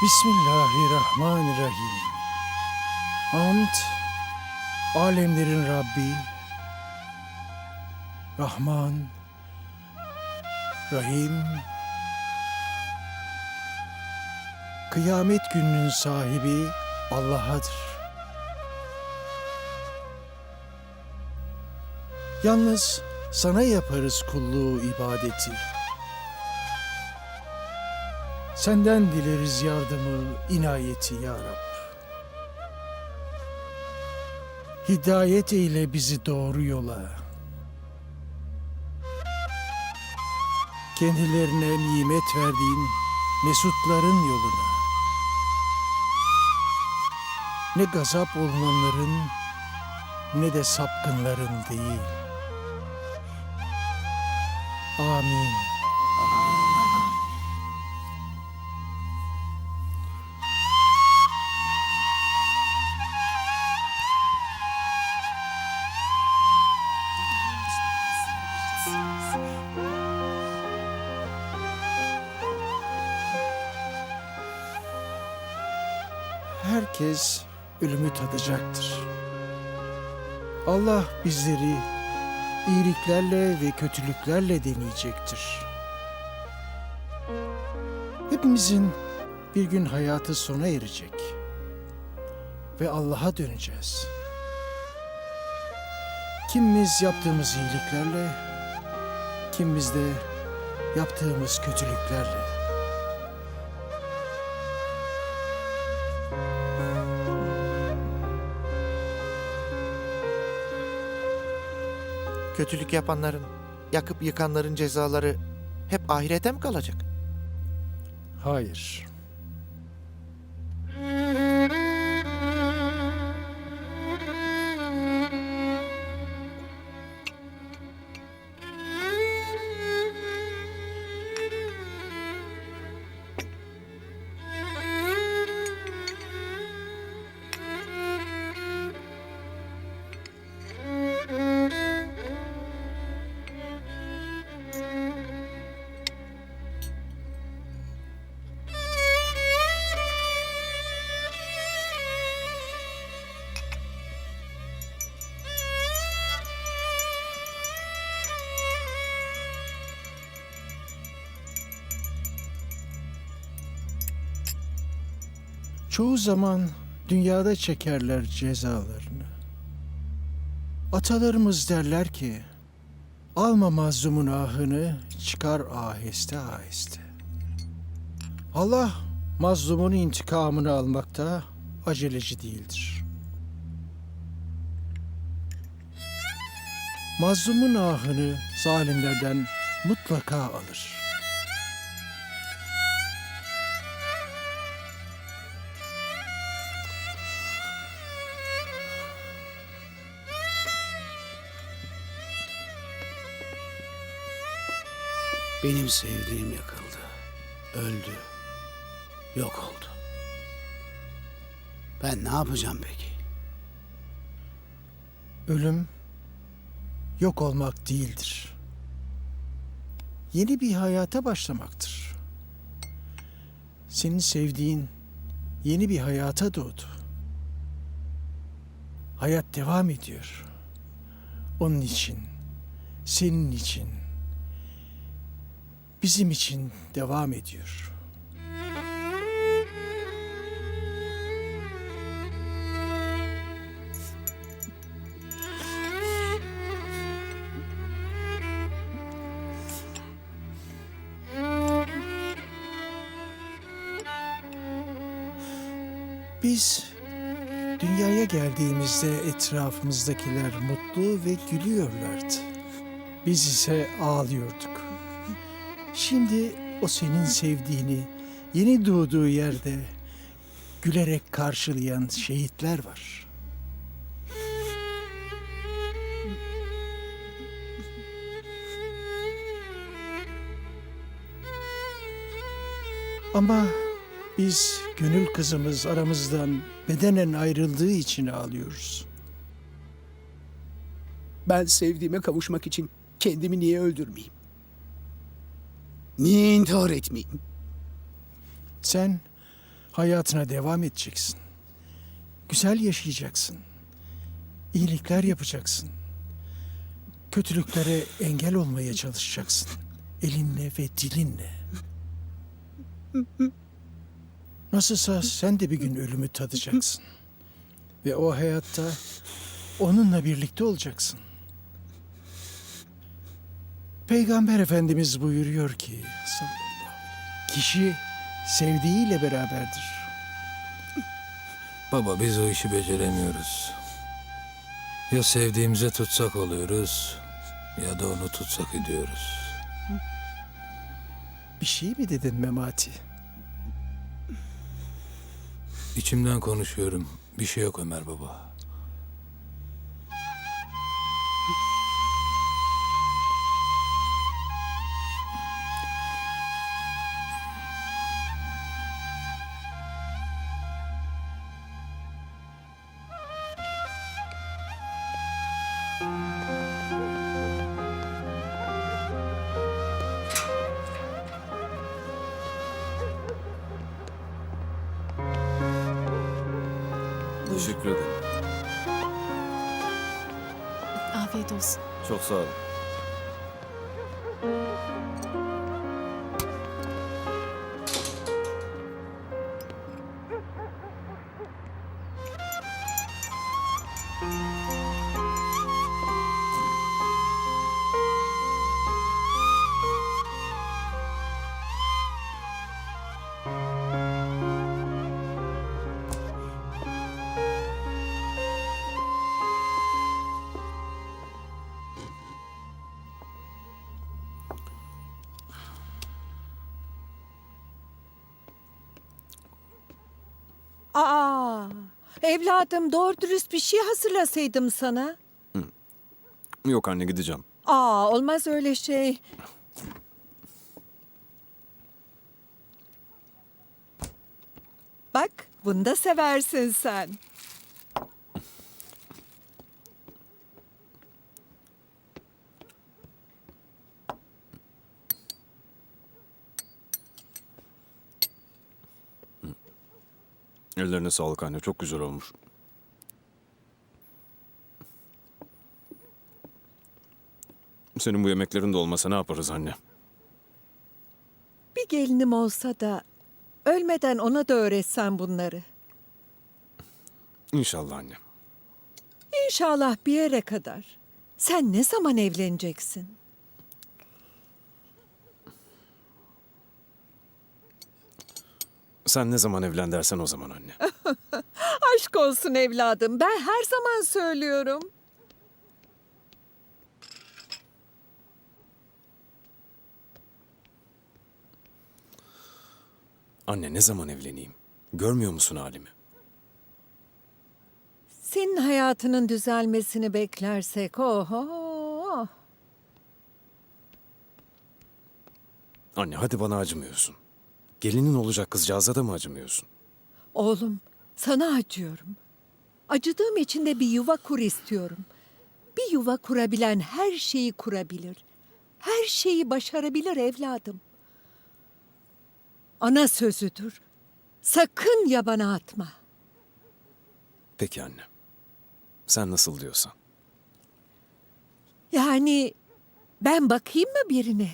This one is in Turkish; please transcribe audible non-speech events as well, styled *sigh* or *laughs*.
Bismillahirrahmanirrahim. Hamd, alemlerin Rabbi, Rahman, Rahim, kıyamet gününün sahibi Allah'adır. Yalnız sana yaparız kulluğu ibadeti. Senden dileriz yardımı, inayeti ya Rab. Hidayet eyle bizi doğru yola. Kendilerine nimet verdiğin mesutların yoluna. Ne gazap olunanların ne de sapkınların değil. Amin. Herkes ölümü tadacaktır. Allah bizleri iyiliklerle ve kötülüklerle deneyecektir. Hepimizin bir gün hayatı sona erecek ve Allah'a döneceğiz. Kimimiz yaptığımız iyiliklerle, kimimiz de yaptığımız kötülüklerle. Kötülük yapanların, yakıp yıkanların cezaları hep ahirete mi kalacak? Hayır. Çoğu zaman dünyada çekerler cezalarını. Atalarımız derler ki, alma mazlumun ahını, çıkar aheste aheste. Allah mazlumun intikamını almakta aceleci değildir. Mazlumun ahını zalimlerden mutlaka alır. Benim sevdiğim yakıldı. Öldü. Yok oldu. Ben ne yapacağım peki? Ölüm yok olmak değildir. Yeni bir hayata başlamaktır. Senin sevdiğin yeni bir hayata doğdu. Hayat devam ediyor. Onun için, senin için, bizim için devam ediyor. Biz dünyaya geldiğimizde etrafımızdakiler mutlu ve gülüyorlardı. Biz ise ağlıyorduk. Şimdi o senin sevdiğini yeni doğduğu yerde gülerek karşılayan şehitler var. Ama biz gönül kızımız aramızdan bedenen ayrıldığı için ağlıyoruz. Ben sevdiğime kavuşmak için kendimi niye öldürmeyeyim? Niye intihar etmeyeyim? Sen Hayatına devam edeceksin. Güzel yaşayacaksın. İyilikler yapacaksın. Kötülüklere engel olmaya çalışacaksın. Elinle ve dilinle. Nasılsa sen de bir gün ölümü tadacaksın. Ve o hayatta onunla birlikte olacaksın. Peygamber Efendimiz buyuruyor ki kişi sevdiğiyle beraberdir. Baba biz o işi beceremiyoruz. Ya sevdiğimize tutsak oluyoruz ya da onu tutsak ediyoruz. Bir şey mi dedin Memati? İçimden konuşuyorum. Bir şey yok Ömer baba. Teşekkür ederim. Afiyet olsun. Çok sağ olun. Aa, evladım doğru dürüst bir şey hazırlasaydım sana. Yok anne gideceğim. Aa, olmaz öyle şey. Bak, bunu da seversin sen. Ellerine sağlık anne. Çok güzel olmuş. Senin bu yemeklerin de olmasa ne yaparız anne? Bir gelinim olsa da ölmeden ona da öğretsen bunları. İnşallah anne. İnşallah bir yere kadar. Sen ne zaman evleneceksin? Sen ne zaman evlen dersen o zaman anne. *laughs* Aşk olsun evladım. Ben her zaman söylüyorum. Anne ne zaman evleneyim? Görmüyor musun halimi? Senin hayatının düzelmesini beklersek oho. Anne hadi bana acımıyorsun. Gelinin olacak kızcağıza da mı acımıyorsun? Oğlum, sana acıyorum. Acıdığım için de bir yuva kur istiyorum. Bir yuva kurabilen her şeyi kurabilir. Her şeyi başarabilir evladım. Ana sözüdür. Sakın yabana atma. Peki anne. Sen nasıl diyorsan. Yani ben bakayım mı birine?